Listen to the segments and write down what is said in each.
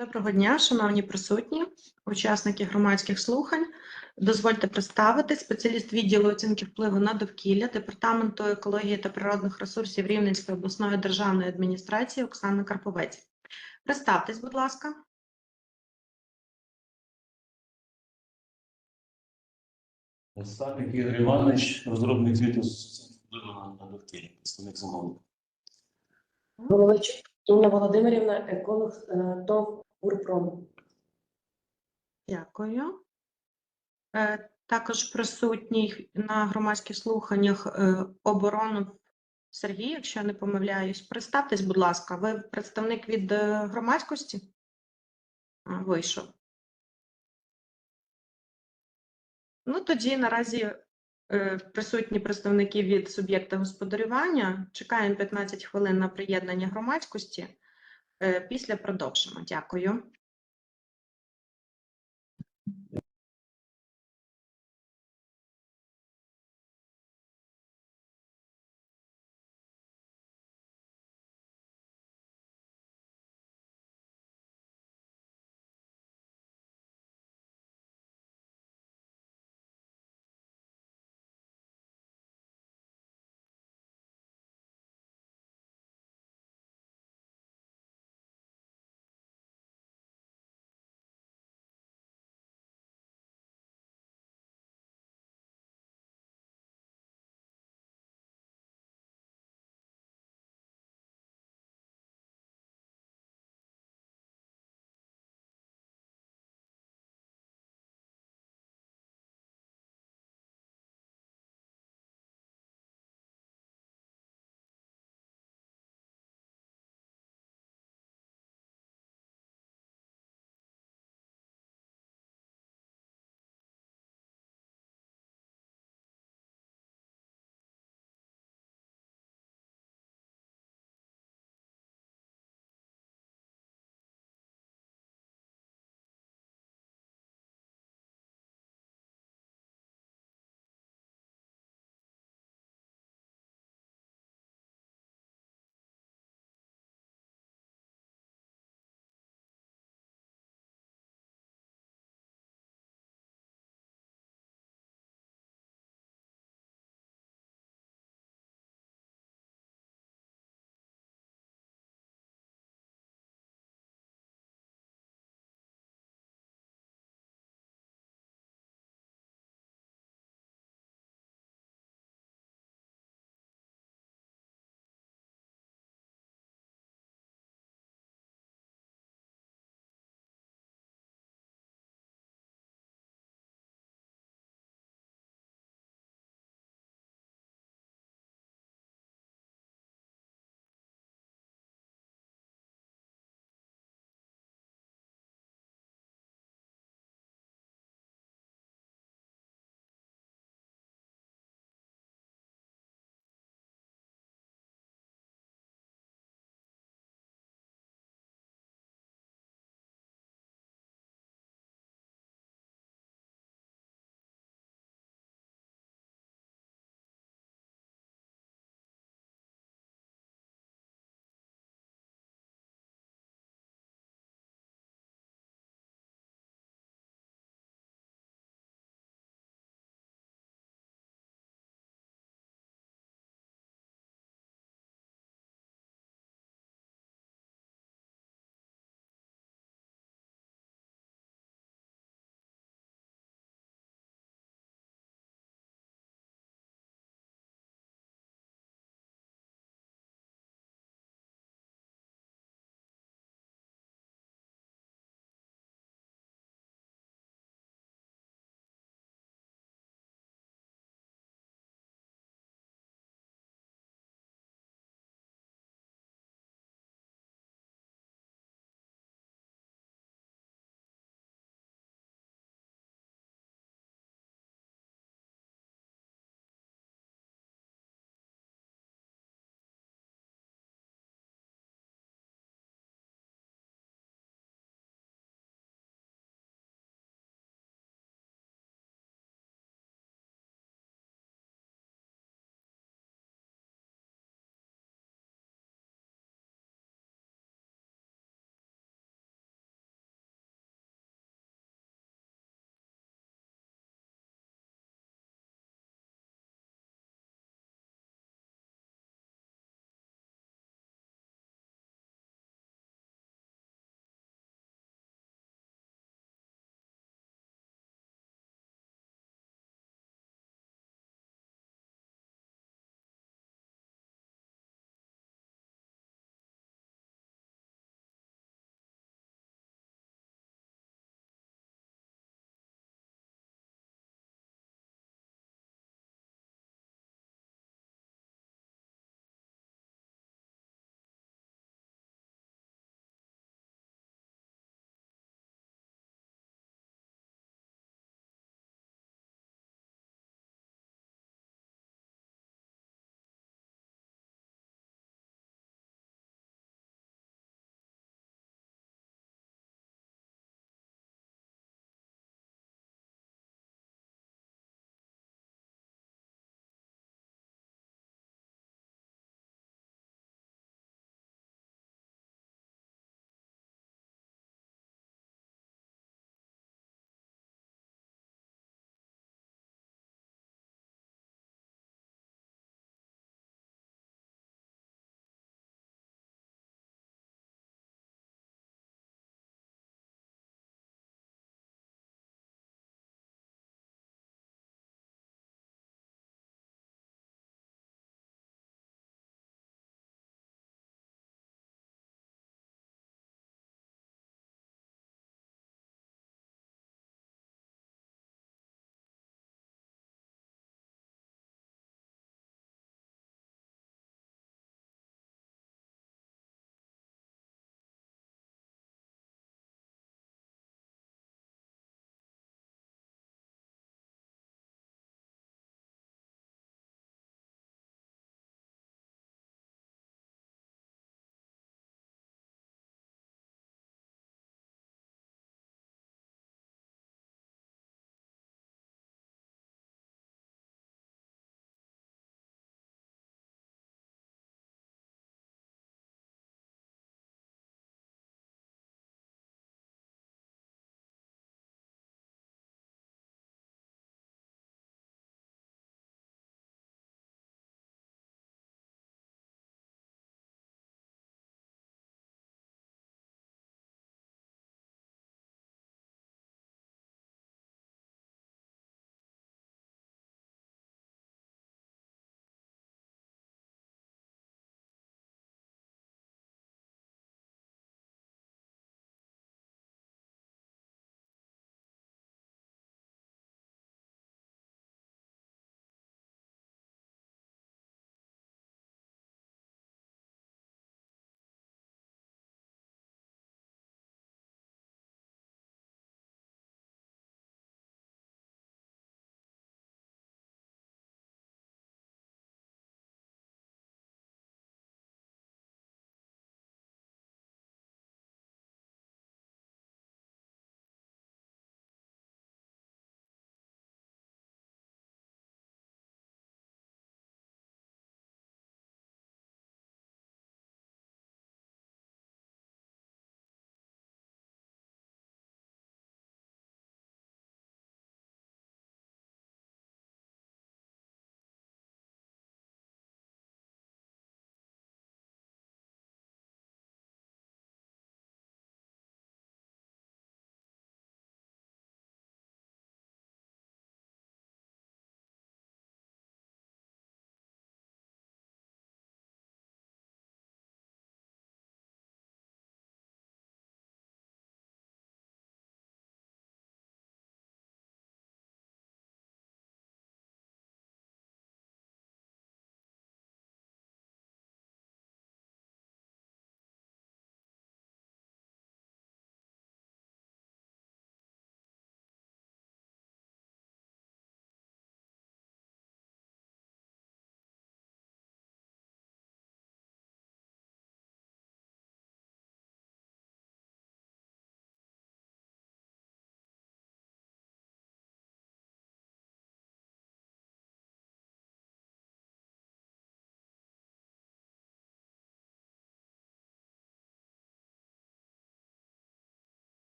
Доброго дня, шановні присутні, учасники громадських слухань. Дозвольте представити спеціаліст відділу оцінки впливу на довкілля Департаменту екології та природних ресурсів Рівненської обласної державної адміністрації Оксана Карповець. Представтесь, будь ласка. Наставник Ігор Іванович, розробник звіту з впливу на довкілля, представник замовника. Головичук Інна Володимирівна, еколог е, ТОВ Урпром. Дякую. Е, Також присутній на громадських слуханнях е, оборонов Сергій, якщо я не помиляюсь. Представтесь, будь ласка, ви представник від е, громадськості? Вийшов. Ну, тоді наразі присутні представники від суб'єкта господарювання. Чекаємо 15 хвилин на приєднання громадськості. Е, Після продовжимо. Дякую.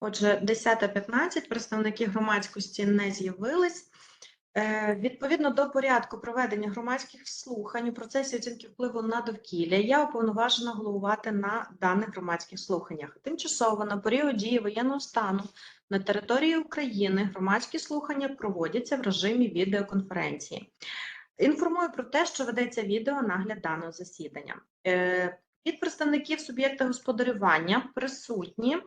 Отже, 10.15 представники громадськості не з'явились. Е, Відповідно до порядку проведення громадських слухань у процесі оцінки впливу на довкілля, я уповноважена головувати на даних громадських слуханнях. Тимчасово на період дії воєнного стану на території України громадські слухання проводяться в режимі відеоконференції. Інформую про те, що ведеться відеонагляд даного засідання. Від представників суб'єкта господарювання присутні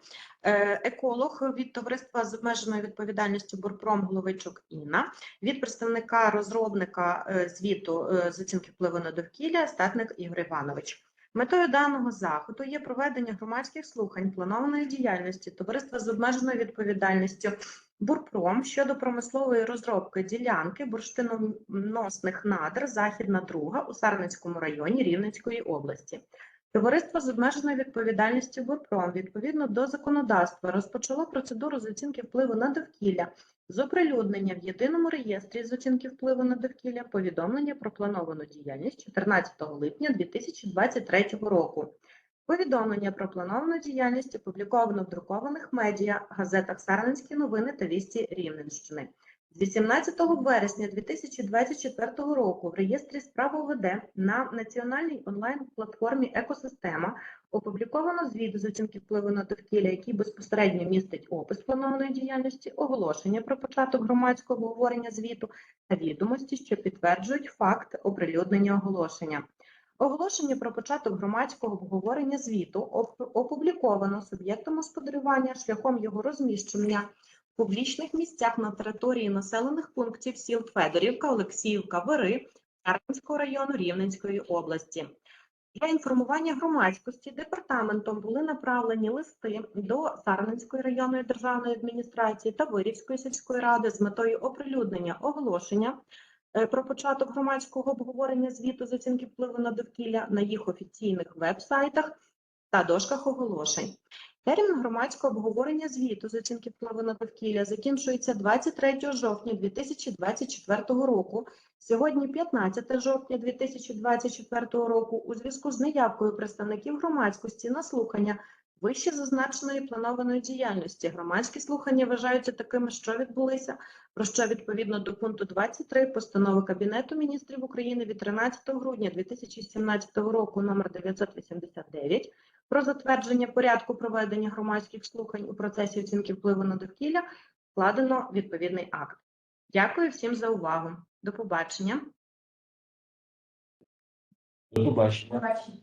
е, еколог від товариства з обмеженою відповідальністю Бурпром Головичук Інна, від представника розробника е, звіту е, з оцінки впливу на довкілля Статник Ігор Іванович. Метою даного заходу є проведення громадських слухань планованої діяльності товариства з обмеженою відповідальністю Бурпром щодо промислової розробки ділянки бурштиноносних надр Західна Друга у Сарненському районі Рівненської області. Товариство з обмеженою відповідальністю Бурпром відповідно до законодавства розпочало процедуру з оцінки впливу на довкілля з оприлюднення в єдиному реєстрі з оцінки впливу на довкілля повідомлення про плановану діяльність 14 липня 2023 року. Повідомлення про плановану діяльність опубліковано в друкованих медіа, газетах Сарненські новини та вісті Рівненщини. З 18 вересня 2024 року в реєстрі справ ОВД на національній онлайн-платформі Екосистема опубліковано звіт з оцінки впливу на довкілля, який безпосередньо містить опис планованої діяльності, оголошення про початок громадського обговорення звіту та відомості, що підтверджують факт оприлюднення оголошення. Оголошення про початок громадського обговорення звіту оп- опубліковано суб'єктом господарювання шляхом його розміщення публічних місцях на території населених пунктів сіл Федорівка, Олексіївка, Вири Карпінського району Рівненської області. Для інформування громадськості департаментом були направлені листи до Сарненської районної державної адміністрації та Вирівської сільської ради з метою оприлюднення оголошення е, про початок громадського обговорення звіту з оцінки впливу на довкілля на їх офіційних веб-сайтах та дошках оголошень. Термін громадського обговорення звіту з оцінки впливу на довкілля закінчується 23 жовтня 2024 року. Сьогодні 15 жовтня 2024 року у зв'язку з неявкою представників громадськості на слухання вище зазначеної планованої діяльності. Громадські слухання вважаються такими, що відбулися, про що відповідно до пункту 23 постанови Кабінету міністрів України від 13 грудня 2017 року номер 989 про затвердження порядку проведення громадських слухань у процесі оцінки впливу на довкілля складено відповідний акт. Дякую всім за увагу. До побачення. До побачення. Побачення.